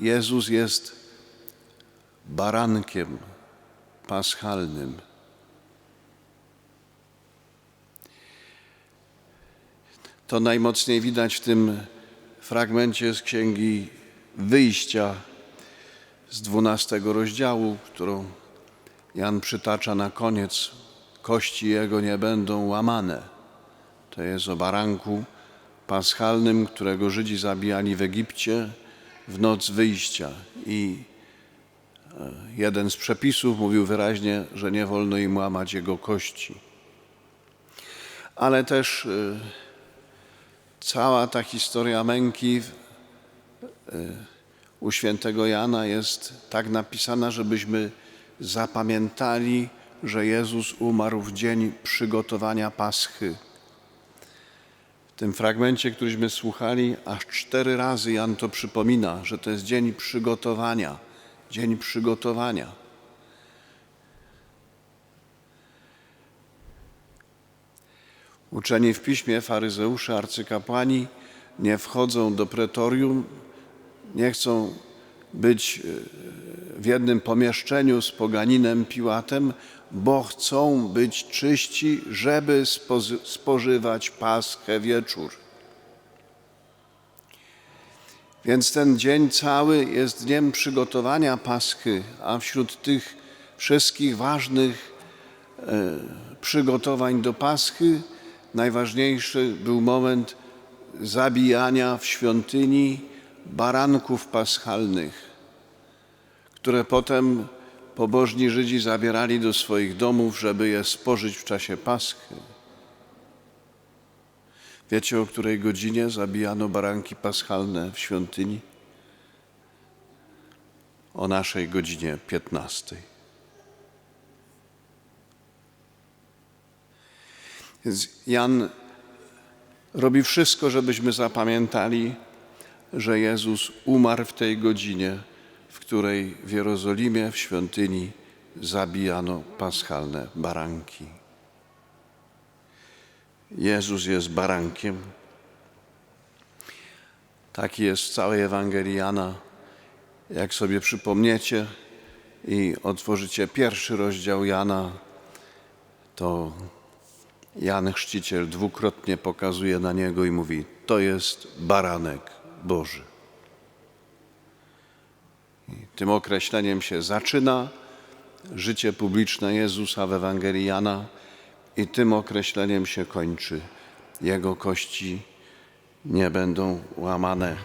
Jezus jest barankiem paschalnym. To najmocniej widać w tym fragmencie z Księgi Wyjścia z dwunastego rozdziału, którą Jan przytacza na koniec. Kości jego nie będą łamane. To jest o baranku paschalnym, którego Żydzi zabijali w Egipcie w noc wyjścia. I e, jeden z przepisów mówił wyraźnie, że nie wolno im łamać jego kości. Ale też e, cała ta historia męki e, u świętego Jana jest tak napisana, żebyśmy zapamiętali, że Jezus umarł w dzień przygotowania Paschy. Tym fragmencie, któryśmy słuchali, aż cztery razy Jan to przypomina, że to jest dzień przygotowania, dzień przygotowania. Uczeni w piśmie, faryzeusze, arcykapłani nie wchodzą do pretorium, nie chcą być w jednym pomieszczeniu z poganinem Piłatem, bo chcą być czyści, żeby spożywać paschę wieczór. Więc ten dzień cały jest dniem przygotowania paschy, a wśród tych wszystkich ważnych e, przygotowań do paschy najważniejszy był moment zabijania w świątyni baranków paschalnych, które potem pobożni Żydzi zabierali do swoich domów, żeby je spożyć w czasie Paschy. Wiecie, o której godzinie zabijano baranki paschalne w świątyni? O naszej godzinie 15. Więc Jan robi wszystko, żebyśmy zapamiętali, że Jezus umarł w tej godzinie, w której w Jerozolimie, w świątyni zabijano paschalne baranki. Jezus jest barankiem. Taki jest w całej Ewangelii Jana. Jak sobie przypomniecie i otworzycie pierwszy rozdział Jana, to Jan Chrzciciel dwukrotnie pokazuje na niego i mówi: To jest baranek Boży. Tym określeniem się zaczyna życie publiczne Jezusa w Ewangelii Jana i tym określeniem się kończy. Jego kości nie będą łamane.